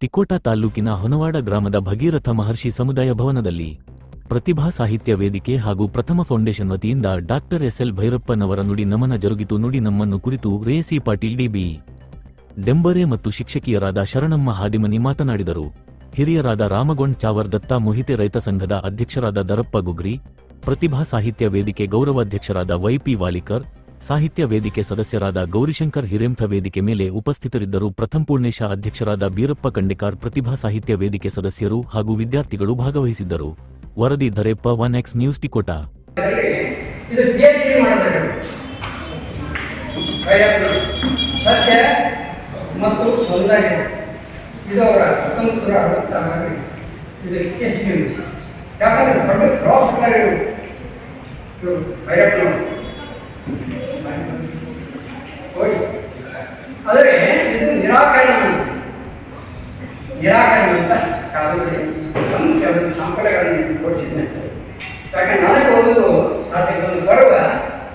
ತಿಕೋಟ ತಾಲ್ಲೂಕಿನ ಹೊನವಾಡ ಗ್ರಾಮದ ಭಗೀರಥ ಮಹರ್ಷಿ ಸಮುದಾಯ ಭವನದಲ್ಲಿ ಪ್ರತಿಭಾ ಸಾಹಿತ್ಯ ವೇದಿಕೆ ಹಾಗೂ ಪ್ರಥಮ ಫೌಂಡೇಶನ್ ವತಿಯಿಂದ ಡಾಕ್ಟರ್ ಎಸ್ಎಲ್ ಭೈರಪ್ಪನವರ ನುಡಿ ನಮನ ಜರುಗಿತು. ನುಡಿ ನಮ್ಮನ್ನು ಕುರಿತು ರೇಸಿ ಪಾಟೀಲ್ ಡಿಬಿ ಡೆಂಬರೆ ಮತ್ತು ಶಿಕ್ಷಕಿಯರಾದ ಶರಣಮ್ಮ ಹಾದಿಮನಿ ಮಾತನಾಡಿದರು. ಹಿರಿಯರಾದ ರಾಮಗೊಂಡ್ ಚಾವರ್ ದತ್ತ ಮೋಹಿತೆ ರೈತ ಸಂಘದ ಅಧ್ಯಕ್ಷರಾದ ದರಪ್ಪ ಗುಗ್ರಿ, ಪ್ರತಿಭಾ ಸಾಹಿತ್ಯ ವೇದಿಕೆ ಗೌರವಾಧ್ಯಕ್ಷರಾದ ವೈಪಿ ವಾಲಿಕರ್ ಸಾಹಿತ್ಯ ವೇದಿಕೆ ಸದಸ್ಯರಾದ ಗೌರಿಶಂಕರ್ ಹಿರೇಂಥ ವೇದಿಕೆ ಮೇಲೆ ಉಪಸ್ಥಿತರಿದ್ದರು. ಪ್ರಥಮ್ ಪೂರ್ಣೇಶ ಅಧ್ಯಕ್ಷರಾದ ಬೀರಪ್ಪ ಕಂಡಿಕಾರ್ ಪ್ರತಿಭಾ ಸಾಹಿತ್ಯ ವೇದಿಕೆ ಸದಸ್ಯರು ಹಾಗೂ ವಿದ್ಯಾರ್ಥಿಗಳು ಭಾಗವಹಿಸಿದ್ದರು. ವರದಿ Dhareppa one X news Tikota. ಆದರೆ, ಇದು ನಿರಾಕರಣೆ ನಿರಾಕರಣೆ ಅಂತ ಕಾಲದಲ್ಲಿ ಸಮಸ್ಯೆ ಸಂಪಡೆಗಳನ್ನು ಕೊಡಿಸಿದ್ದೆ ಯಾಕಂದ್ರೆ ನನಗೆ ಓದೋದು ಸಾಧ್ಯ ಒಂದು ಬರುವ,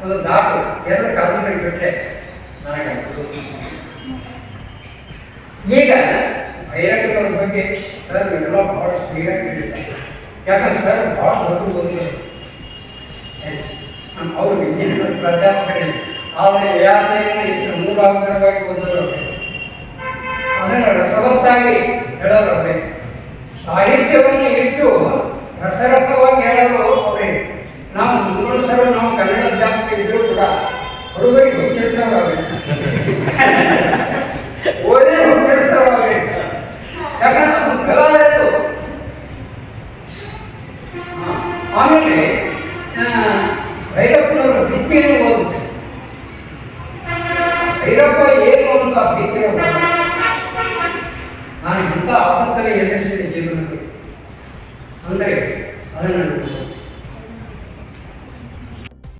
ಒಂದು ದಾಟು ಎರಡು ಕಾಲದಲ್ಲಿ ಬಿಟ್ಟರೆ ನನಗೆ ಆಗ್ತದೆ. ಈಗ ಭೈರಕ್ಕನವ್ರ ಬಗ್ಗೆ ಸರ್ ಎಲ್ಲ ಸ್ಪೀಡಾಗಿ ಹೇಳಿದ್ದಾರೆ ಯಾಕಂದ್ರೆ ಸರ್ ಭಾಳ ದೊಡ್ಡ ಅವರು ವಿಜ್ಞಾನ ಪ್ರಾಧ್ಯಾಪಕರೇ ಅವರ ಯಾತ್ರೆಯನ್ನು ಇಷ್ಟು ಮೂಲಾಂತರವಾಗಿ ಓದಿದ್ರು ಅದನ್ನು ರಸವತ್ತಾಗಿ ಹೇಳೋರು ಅವರೇ, ಸಾಹಿತ್ಯವನ್ನು ಇಟ್ಟು ರಸರಸವಾಗಿ ಹೇಳಲು ಅವರೇ, ನಾವು ಮುಂದುವರಿಸಲು ನಾವು ಕನ್ನಡ ಅಧ್ಯಾಪಕ ಇದ್ದರೂ ಕೂಡ ಹುಡುಗರಿಗೆ ಹುಚ್ಚರಿಸೋರು ಅವರೇ. ಓದೇ ಹುಚ್ಚರಿಸೋರು ಅವರೇ. ಯಾಕಂದ್ರೆ ಅದು ಕಲಾವಿದರು. ಆಮೇಲೆ ಭೈರಪ್ಪನವರ ಭಿತ್ತಿಯನ್ನು ಓದುತ್ತೆ ಭೈರಪ್ಪ ಏನು ಅಂತ ಭಿತ್ತಿನ ನಾನು ಇಂಥ ಆಪತ್ತಲ್ಲಿ ಎದುರಿಸಿದ ಜೀವನದಲ್ಲಿ ಅಂದರೆ ಅದನ್ನು